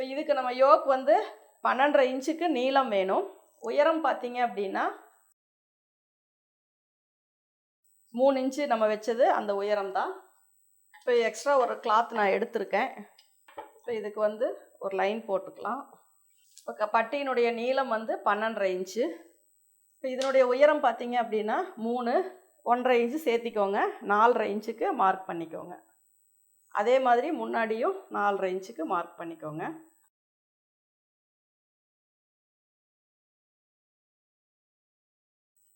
இப்போ இதுக்கு நம்ம யோக் வந்து பன்னெண்டரை இன்ச்சுக்கு நீளம் வேணும். உயரம் பார்த்தீங்க அப்படின்னா மூணு இன்ச்சு நம்ம வச்சது அந்த உயரம் தான் இப்போ எக்ஸ்ட்ரா ஒரு கிளாத் நான் எடுத்திருக்கேன். இப்போ இதுக்கு வந்து ஒரு லைன் போட்டுக்கலாம். இப்போ க- பட்டியினுடைய நீளம் வந்து பன்னெண்டரை இன்ச்சு. இப்போ இதனுடைய உயரம் பார்த்தீங்க அப்படின்னா மூணு ஒன்றரை இன்ச்சு சேர்த்திக்கோங்க. நாலரை இன்ச்சுக்கு மார்க் பண்ணிக்கோங்க. அதே மாதிரி முன்னாடியும் நாலரை இன்ச்சுக்கு மார்க் பண்ணிக்கோங்க.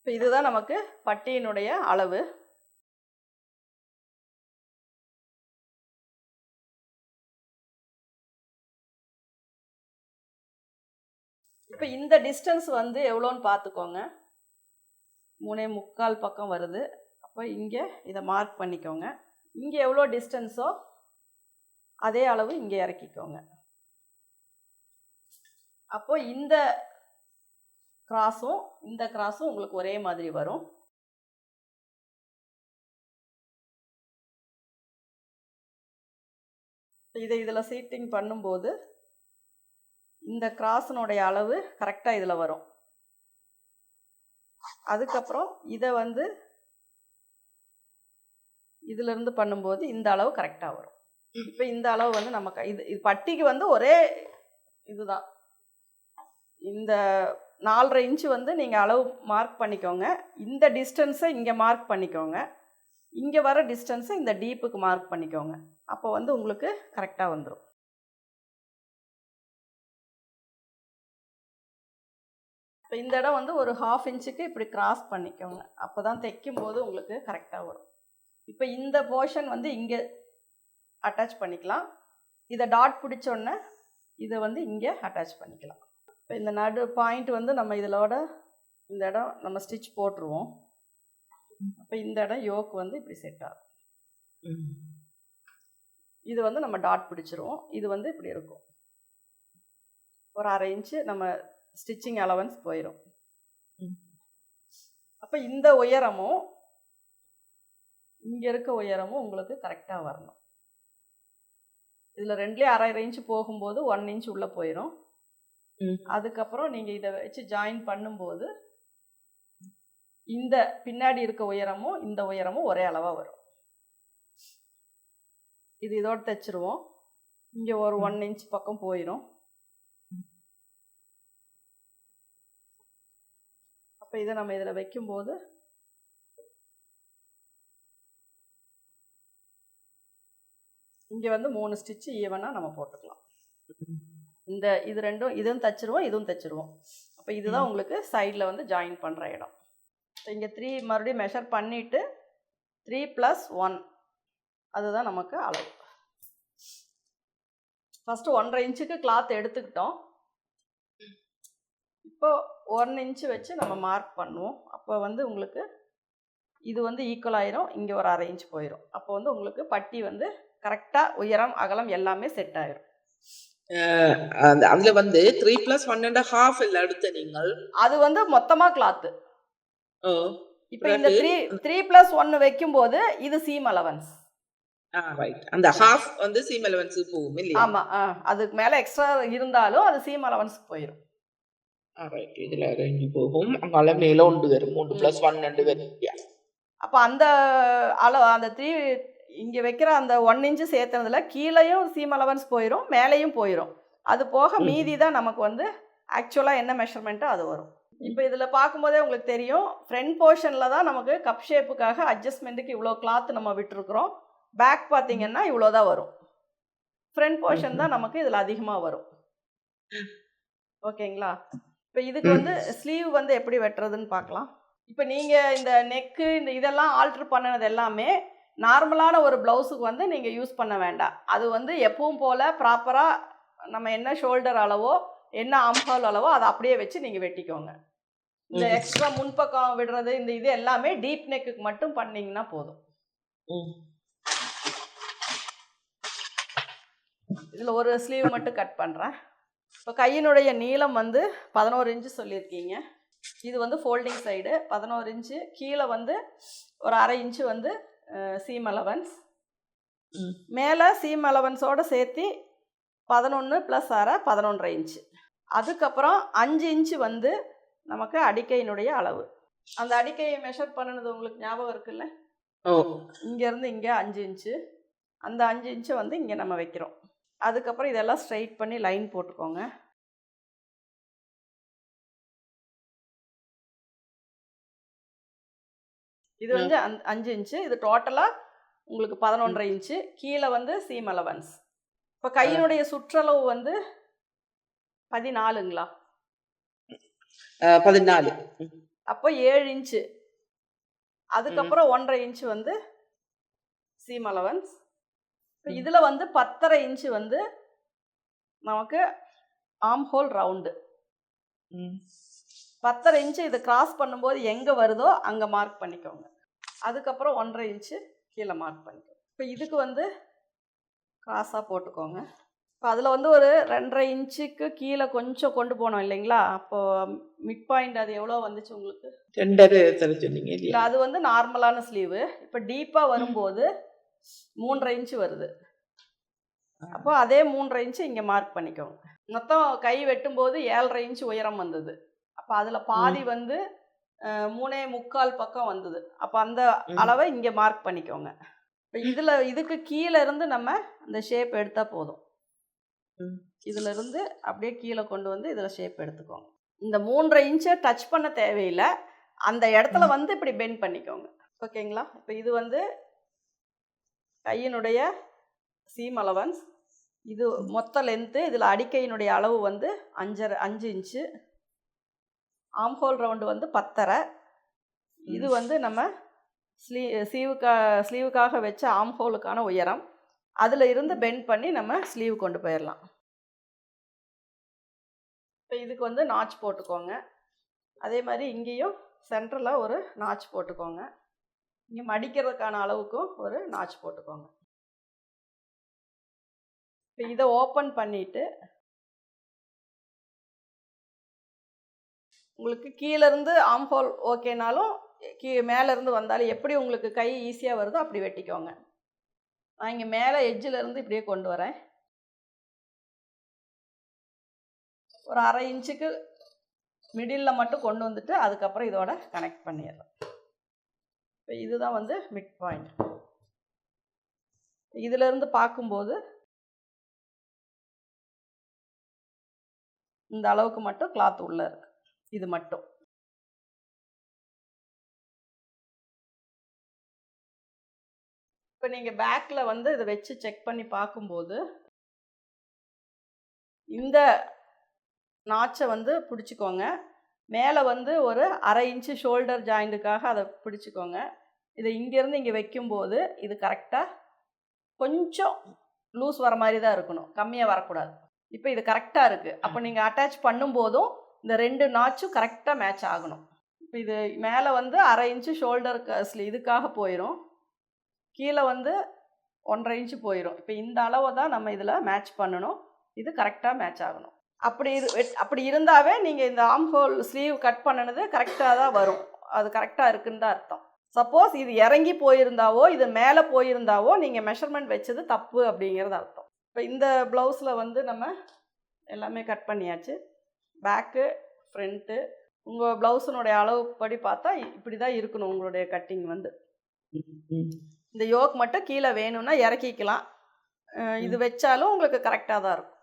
இப்போ இதுதான் நமக்கு பட்டியினுடைய அளவு. இப்போ இந்த டிஸ்டன்ஸ் வந்து எவ்வளோன்னு பார்த்துக்கோங்க. மூணே முக்கால் பக்கம் வருது. அப்போ இங்கே இதை மார்க் பண்ணிக்கோங்க. இங்கே எவ்வளோ டிஸ்டன்ஸோ அதே அளவு இங்கே இறக்கிக்கோங்க. அப்போ இந்த கிராஸும் இந்த கிராஸும் உங்களுக்கு ஒரே மாதிரி வரும். இதை இதில் சீட்டிங் பண்ணும்போது இந்த கிராஸினுடைய அளவு கரெக்டாக இதில் வரும். அதுக்கப்புறம் இதை வந்து இதிலிருந்து பண்ணும்போது இந்த அளவு கரெக்டாக வரும். இப்போ இந்த அளவு வந்து நம்ம இது பட்டிக்கு வந்து ஒரே இதுதான். இந்த நாலரை இன்ச்சு வந்து நீங்கள் அளவு மார்க் பண்ணிக்கோங்க. இந்த டிஸ்டன்ஸை இங்கே மார்க் பண்ணிக்கோங்க. இங்கே வர டிஸ்டன்ஸை இந்த டீப்புக்கு மார்க் பண்ணிக்கோங்க. அப்போ வந்து உங்களுக்கு கரெக்டாக வந்துடும் இப்போ இந்த இடம் வந்து ஒரு ஹாஃப் இன்ச்சுக்கு இப்படி கிராஸ் பண்ணிக்கோங்க. அப்போ தான் தைக்கும்போது உங்களுக்கு கரெக்டாக வரும். இப்போ இந்த போர்ஷன் வந்து இங்கே அட்டாச் பண்ணிக்கலாம். இதை டாட் பிடிச்சோன்னே இதை வந்து இங்கே அட்டாச் பண்ணிக்கலாம். இப்போ இந்த நடு பாயிண்ட் வந்து நம்ம இதிலோட இந்த இடம் நம்ம ஸ்டிச் போட்டுருவோம். அப்போ இந்த இடம் யோக் வந்து இப்படி செட் ஆகும். இது வந்து நம்ம டாட் பிடிச்சிருவோம். இது வந்து இப்படி இருக்கும். ஒரு அரை இன்ச்சு நம்ம ஸ்டிச்சிங் அலவன்ஸ் போயிடும். அப்போ இந்த உயரமும் இங்கே இருக்க உயரமும் உங்களுக்கு கரெக்டாக வரணும். இதில் ரெண்டுலேயும் அரை இன்ச்சு போகும்போது ஒன் இன்ச் உள்ளே போயிடும். அதுக்கப்புறம் நீங்கள் இதை வச்சு ஜாயின் பண்ணும்போது இந்த பின்னாடி இருக்க உயரமும் இந்த உயரமும் ஒரே அளவாக வரும். இது இதோட தைச்சிருவோம். இங்கே ஒரு ஒன் இன்ச் பக்கம் போயிடும் அப்போ இதை நம்ம இதில் வைக்கும்போது இங்கே வந்து மூணு ஸ்டிச்சு ஈவனாக நம்ம போட்டுக்கலாம். இந்த இது ரெண்டும் இதுவும் தைச்சிருவோம் இதுவும் தைச்சிருவோம். அப்போ இதுதான் உங்களுக்கு சைடில் வந்து ஜாயின் பண்ணுற இடம். இங்கே த்ரீ மறுபடியும் மெஷர் பண்ணிவிட்டு த்ரீ ப்ளஸ் ஒன் அதுதான் நமக்கு அளவு. ஃபஸ்ட்டு ஒன்றரை இன்ச்சுக்கு கிளாத் எடுத்துக்கிட்டோம். இப்போ ஒன் இன்ச்சு வச்சு நம்ம மார்க் பண்ணுவோம். அப்போ வந்து உங்களுக்கு இது வந்து ஈக்குவல் ஆயிரும். இங்கே ஒரு அரை இன்ச் போயிடும் அப்போ வந்து உங்களுக்கு பட்டி வந்து கரெக்டாக உயரம் அகலம் எல்லாமே செட் ஆயிரும். அந்த- அதுல வந்து three plus one and half இல்ல எடுத்த நீங்கள். அது வந்து மொத்தமாக கிளாத்து இப்போ இந்த? த்ரீ த்ரீ ப்ளஸ் ஒன்று வைக்கும்போது இது சீம் அலவன்ஸ் அந்த ஹாஃப் வந்து சீம் அலவன்ஸ் போகும் இல்லையா? ஆமாம் ஆ அதுக்கு மேலே எக்ஸ்ட்ரா இருந்தாலும் அது சீம் அலவன்ஸ்க்கு போயிடும் ரைட் இதுல ரெண்டு போகும். அங்கால மேல ஒன்று வரும். மூன்று பிளஸ் ஒன் ரெண்டு வரும். அப்போ அந்த அளவு அந்த த்ரீ இங்கே வைக்கிற அந்த ஒன் இன்ச்சு சேர்த்துனதுல கீழேயும் சீம் அலவன்ஸ் போயிடும் மேலேயும் போயிடும் அது போக. மீதி தான் நமக்கு வந்து ஆக்சுவலாக என்ன மெஷர்மெண்ட்டோ அது வரும். இப்போ இதில் பார்க்கும்போதே உங்களுக்கு தெரியும் ஃப்ரண்ட் போர்ஷனில் தான் நமக்கு கப் ஷேப்புக்காக அட்ஜஸ்ட்மெண்ட்டுக்கு இவ்வளோ கிளாத் நம்ம விட்டுருக்குறோம். பேக் பார்த்தீங்கன்னா இவ்வளோ தான் வரும். ஃப்ரண்ட் போர்ஷன் தான் நமக்கு இதில் அதிகமாக வரும். ஓகேங்களா? இப்போ இதுக்கு. வந்து ஸ்லீவ் வந்து எப்படி வெட்டுறதுன்னு பார்க்கலாம். இப்போ நீங்கள் இந்த நெக்கு இந்த இதெல்லாம் ஆல்ட்ரு பண்ணது எல்லாமே நார்மலான ஒரு ப்ளவுஸுக்கு வந்து நீங்கள் யூஸ் பண்ண வேண்டாம். அது வந்து எப்பவும் போல் ப்ராப்பராக நம்ம என்ன ஷோல்டர் அளவோ என்ன ஆம்ஹால் அளவோ அதை அப்படியே வச்சு நீங்கள் வெட்டிக்கோங்க. இந்த. எக்ஸ்ட்ரா முன்பக்கம் விடுறது இந்த இது எல்லாமே டீப் நெக்குக்கு மட்டும் பண்ணீங்கன்னா போதும். இதில் ஒரு ஸ்லீவ் மட்டும் கட் பண்ணுறேன் இப்போ கையினுடைய நீளம் வந்து பதினோரு இன்ச்சு சொல்லியிருக்கீங்க. இது வந்து ஃபோல்டிங் சைடு பதினோரு இன்ச்சு கீழே வந்து ஒரு அரை இன்ச்சு வந்து சீம் அலவன்ஸ். மேலே சீம் அலவன்ஸோடு சேர்த்து பதினொன்று ப்ளஸ் அரை பதினொன்றரை இன்ச்சு அதுக்கப்புறம் அஞ்சு இன்ச்சு வந்து நமக்கு அடிக்கையினுடைய அளவு. அந்த அடிக்கையை மெஷர் பண்ணினது உங்களுக்கு ஞாபகம் இருக்குல்ல? இங்கேருந்து இங்கே அஞ்சு இன்ச்சு அந்த அஞ்சு இன்ச்சை வந்து இங்கே நம்ம வைக்கிறோம். அதுக்கப்புறம் இதெல்லாம் ஸ்ட்ரைட் பண்ணி லைன் போட்டுக்கோங்க. இது வந்து அந் அஞ்சு இன்ச்சு. இது டோட்டலாக உங்களுக்கு பதினொன்றரை இன்ச்சு. கீழே வந்து சீம் அலவன்ஸ் இப்போ கையினுடைய சுற்றளவு வந்து பதினாலுங்களா? பதினாலு. அப்போ ஏழு இன்ச்சு. அதுக்கப்புறம் ஒன்றரை இன்ச்சு வந்து சீம் அலவன்ஸ் இப்போ. இதில் வந்து பத்தரை இன்ச்சு வந்து நமக்கு ஆம் ஹோல் ரவுண்டு. பத்தரை இன்ச்சு இதை கிராஸ் பண்ணும்போது எங்கே வருதோ அங்கே மார்க் பண்ணிக்கோங்க. அதுக்கப்புறம் ஒன்றரை இன்ச்சு கீழே மார்க் பண்ணிக்கோங்க. இப்போ இதுக்கு வந்து கிராஸாக போட்டுக்கோங்க. இப்போ அதில் வந்து ஒரு ரெண்டரை இன்ச்சுக்கு கீழே கொஞ்சம் கொண்டு போனோம் இல்லைங்களா? அப்போ மிட் பாயிண்ட் அது எவ்வளோ வந்துச்சு உங்களுக்கு? ரெண்டரை சொன்னீங்க இல்லை அது வந்து நார்மலான ஸ்லீவு இப்போ டீப்பாக வரும்போது மூன்றரை இன்ச்சு வருது. அப்போ அதே மூன்றரை இன்ச்சு இங்கே மார்க் பண்ணிக்கோங்க. மொத்தம் கை வெட்டும்போது ஏழரை இன்ச்சு உயரம் வந்தது. அப்போ அதில் பாதி வந்து மூணே முக்கால் பக்கம் வந்தது. அப்போ அந்த. அளவை இங்கே மார்க் பண்ணிக்கோங்க. இப்போ இதில் இதுக்கு கீழே இருந்து நம்ம அந்த ஷேப் எடுத்தால் போதும். இதுல இருந்து அப்படியே கீழே கொண்டு வந்து இதில் ஷேப் எடுத்துக்கோங்க. இந்த மூன்றரை இன்ச்சை டச் பண்ண தேவையில்லை. அந்த இடத்துல வந்து இப்படி பெண்ட் பண்ணிக்கோங்க. ஓகேங்களா இப்போ இது வந்து கையினுடைய சீம் அலவன்ஸ் இது மொத்த லென்த்து இதில் அடிக்கையினுடைய அளவு வந்து அஞ்சரை அஞ்சு இன்ச்சு ஆம்ஹோல் ரவுண்டு வந்து பத்தரை. இது வந்து நம்ம ஸ்லீ ஸ்லீவுக்கா ஸ்லீவுக்காக வச்ச ஆம்ஹோலுக்கான உயரம். அதில் இருந்து பெண்ட் பண்ணி நம்ம ஸ்லீவ் கொண்டு போயிடலாம் இப்போ இதுக்கு வந்து நாச் போட்டுக்கோங்க. அதே மாதிரி இங்கேயும் சென்டரில் ஒரு நாச் போட்டுக்கோங்க. இங்கே மடிக்கிறதுக்கான அளவுக்கும் ஒரு நாச் போட்டுக்கோங்க. இப்போ இதை ஓப்பன் பண்ணிட்டு உங்களுக்கு கீழேருந்து ஆம்ஹோல் ஓகேனாலும் கீ மேலேருந்து வந்தாலும் எப்படி உங்களுக்கு கை ஈஸியாக வருதோ அப்படி வெட்டிக்கோங்க. நான் இங்கே மேலே எஜ்ஜிலேருந்து இப்படியே கொண்டு வரேன். ஒரு அரை இன்ச்சுக்கு மிடில் மட்டும் கொண்டு வந்துட்டு அதுக்கப்புறம் இதோட கனெக்ட் பண்ணிடுறேன் இப்போ இதுதான் வந்து மிட் பாயிண்ட் இதிலிருந்து பார்க்கும்போது இந்த அளவுக்கு மட்டும் கிளாத் உள்ளே இருக்குது இது மட்டும். இப்போ நீங்கள் பேக்கில் வந்து இதை வச்சு செக் பண்ணி பார்க்கும்போது இந்த நாச்சை வந்து பிடிச்சிக்கோங்க. மேலே வந்து ஒரு அரை இன்ச்சு ஷோல்டர் ஜாயிண்ட்டுக்காக அதை பிடிச்சிக்கோங்க. இதை இங்கேருந்து இங்கே வைக்கும்போது இது கரெக்டாக கொஞ்சம் லூஸ் வர மாதிரி தான் இருக்கணும். கம்மியாக வரக்கூடாது. இப்போ இது கரெக்டாக இருக்குது அப்போ நீங்கள் அட்டாச் பண்ணும்போதும் இந்த ரெண்டு நாச்சும் கரெக்டாக மேட்ச் ஆகணும். இப்போ இது மேலே வந்து அரை இன்ச்சு ஷோல்டர் கஸ்ல இதுக்காக போயிடும் கீழே வந்து ஒன்றரை இன்ச்சு போயிடும் இப்போ இந்த அளவை தான் நம்ம இதில் மேட்ச் பண்ணணும். இது கரெக்டாக மேட்ச் ஆகணும். அப்படி இரு அப்படி இருந்தாவே நீங்கள் இந்த ஆம் ஹோல் ஸ்லீவ் கட் பண்ணினது கரெக்டாக தான் வரும். அது கரெக்டாக இருக்குன்னு தான் அர்த்தம். சப்போஸ் இது இறங்கி போயிருந்தாவோ இது மேலே போயிருந்தாவோ நீங்கள் மெஷர்மெண்ட் வச்சது தப்பு அப்படிங்கிறது அர்த்தம். இப்போ இந்த ப்ளவுஸில் வந்து நம்ம எல்லாமே கட் பண்ணியாச்சு. பேக்கு ஃப்ரண்ட்டு உங்கள் ப்ளவுஸினுடைய அளவுப்படி பார்த்தா இப்படி தான் இருக்கணும் உங்களுடைய கட்டிங் வந்து. இந்த யோக் மட்டும் கீழே வேணும்னா இறக்கிக்கலாம். இது வச்சாலும் உங்களுக்கு கரெக்டாக தான் இருக்கும்.